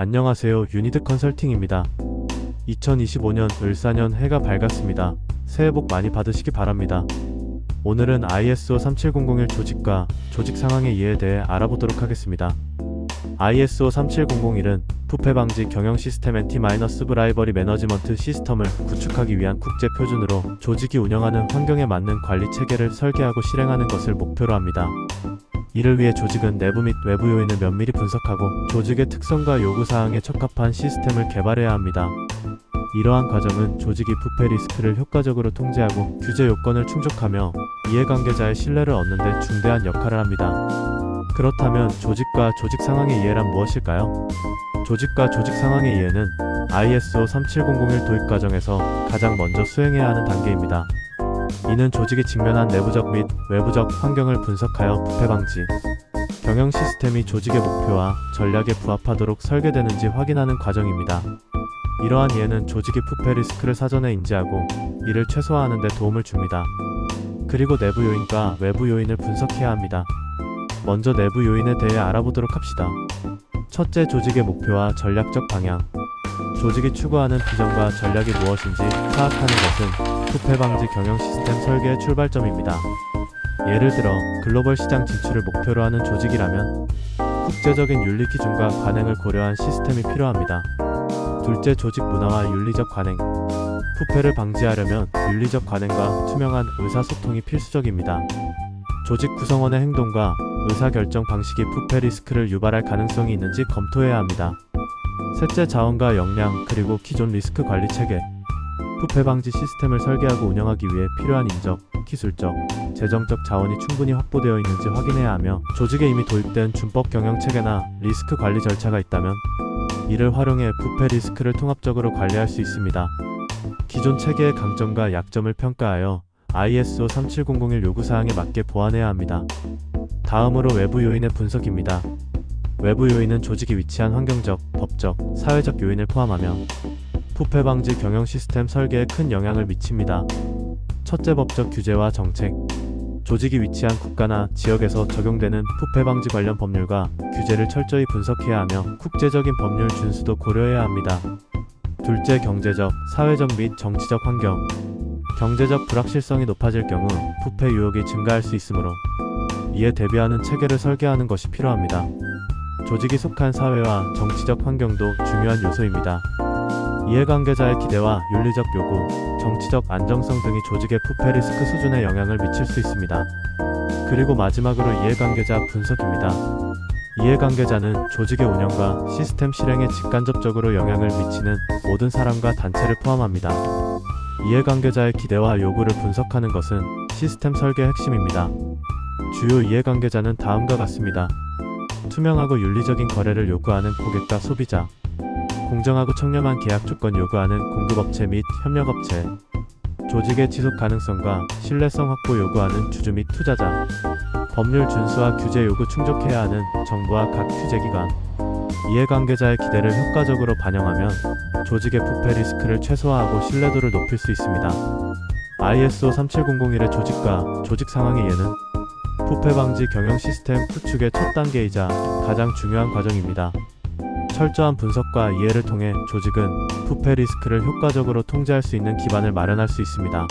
안녕하세요. 유니드 컨설팅입니다. 2025년 을사년 해가 밝았습니다. 새해 복 많이 받으시기 바랍니다. 오늘은 ISO 37001 조직과 조직 상황의 이해에 대해 알아보도록 하겠습니다. ISO 37001은 부패 방지 경영 시스템 엔티-브라이버리 매너지먼트 시스템을 구축하기 위한 국제 표준으로 조직이 운영하는 환경에 맞는 관리 체계를 설계하고 실행하는 것을 목표로 합니다. 이를 위해 조직은 내부 및 외부 요인을 면밀히 분석하고 조직의 특성과 요구사항에 적합한 시스템을 개발해야 합니다. 이러한 과정은 조직이 부패 리스크를 효과적으로 통제하고 규제 요건을 충족하며 이해관계자의 신뢰를 얻는 데 중대한 역할을 합니다. 그렇다면 조직과 조직 상황의 이해란 무엇일까요? 조직과 조직 상황의 이해는 ISO 37001 도입 과정에서 가장 먼저 수행해야 하는 단계입니다. 이는 조직이 직면한 내부적 및 외부적 환경을 분석하여 부패 방지, 경영 시스템이 조직의 목표와 전략에 부합하도록 설계되는지 확인하는 과정입니다. 이러한 이해는 조직이 부패 리스크를 사전에 인지하고 이를 최소화하는 데 도움을 줍니다. 그리고 내부 요인과 외부 요인을 분석해야 합니다. 먼저 내부 요인에 대해 알아보도록 합시다. 첫째, 조직의 목표와 전략적 방향. 조직이 추구하는 비전과 전략이 무엇인지 파악하는 것은 부패 방지 경영 시스템 설계의 출발점입니다. 예를 들어 글로벌 시장 진출을 목표로 하는 조직이라면 국제적인 윤리 기준과 관행을 고려한 시스템이 필요합니다. 둘째, 조직 문화와 윤리적 관행. 부패를 방지하려면 윤리적 관행과 투명한 의사소통이 필수적입니다. 조직 구성원의 행동과 의사결정 방식이 부패 리스크를 유발할 가능성이 있는지 검토해야 합니다. 셋째, 자원과 역량 그리고 기존 리스크 관리 체계. 부패 방지 시스템을 설계하고 운영하기 위해 필요한 인적, 기술적, 재정적 자원이 충분히 확보되어 있는지 확인해야 하며 조직에 이미 도입된 준법 경영 체계나 리스크 관리 절차가 있다면 이를 활용해 부패 리스크를 통합적으로 관리할 수 있습니다. 기존 체계의 강점과 약점을 평가하여 ISO 37001 요구사항에 맞게 보완해야 합니다. 다음으로 외부 요인의 분석입니다. 외부 요인은 조직이 위치한 환경적, 법적, 사회적 요인을 포함하며 부패 방지 경영 시스템 설계에 큰 영향을 미칩니다. 첫째 법적 규제와 정책. 조직이 위치한 국가나 지역에서 적용되는 부패 방지 관련 법률과 규제를 철저히 분석해야 하며 국제적인 법률 준수도 고려해야 합니다. 둘째 경제적, 사회적 및 정치적 환경. 경제적 불확실성이 높아질 경우 부패 유혹이 증가할 수 있으므로 이에 대비하는 체계를 설계하는 것이 필요합니다. 조직이 속한 사회와 정치적 환경도 중요한 요소입니다. 이해관계자의 기대와 윤리적 요구, 정치적 안정성 등이 조직의 부패 리스크 수준에 영향을 미칠 수 있습니다. 그리고 마지막으로 이해관계자 분석입니다. 이해관계자는 조직의 운영과 시스템 실행에 직간접적으로 영향을 미치는 모든 사람과 단체를 포함합니다. 이해관계자의 기대와 요구를 분석하는 것은 시스템 설계의 핵심입니다. 주요 이해관계자는 다음과 같습니다. 투명하고 윤리적인 거래를 요구하는 고객과 소비자, 공정하고 청렴한 계약 조건 요구하는 공급업체 및 협력업체, 조직의 지속 가능성과 신뢰성 확보 요구하는 주주 및 투자자, 법률 준수와 규제 요구 충족해야 하는 정부와 각 규제기관, 이해관계자의 기대를 효과적으로 반영하면 조직의 부패 리스크를 최소화하고 신뢰도를 높일 수 있습니다. ISO 37001의 조직과 조직 상황의 예는 부패 방지 경영 시스템 구축의 첫 단계이자 가장 중요한 과정입니다. 철저한 분석과 이해를 통해 조직은 부패 리스크를 효과적으로 통제할 수 있는 기반을 마련할 수 있습니다.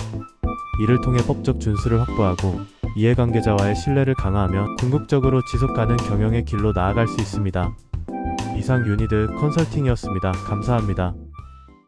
이를 통해 법적 준수를 확보하고 이해관계자와의 신뢰를 강화하며 궁극적으로 지속 가능 경영의 길로 나아갈 수 있습니다. 이상 유니드 컨설팅이었습니다. 감사합니다.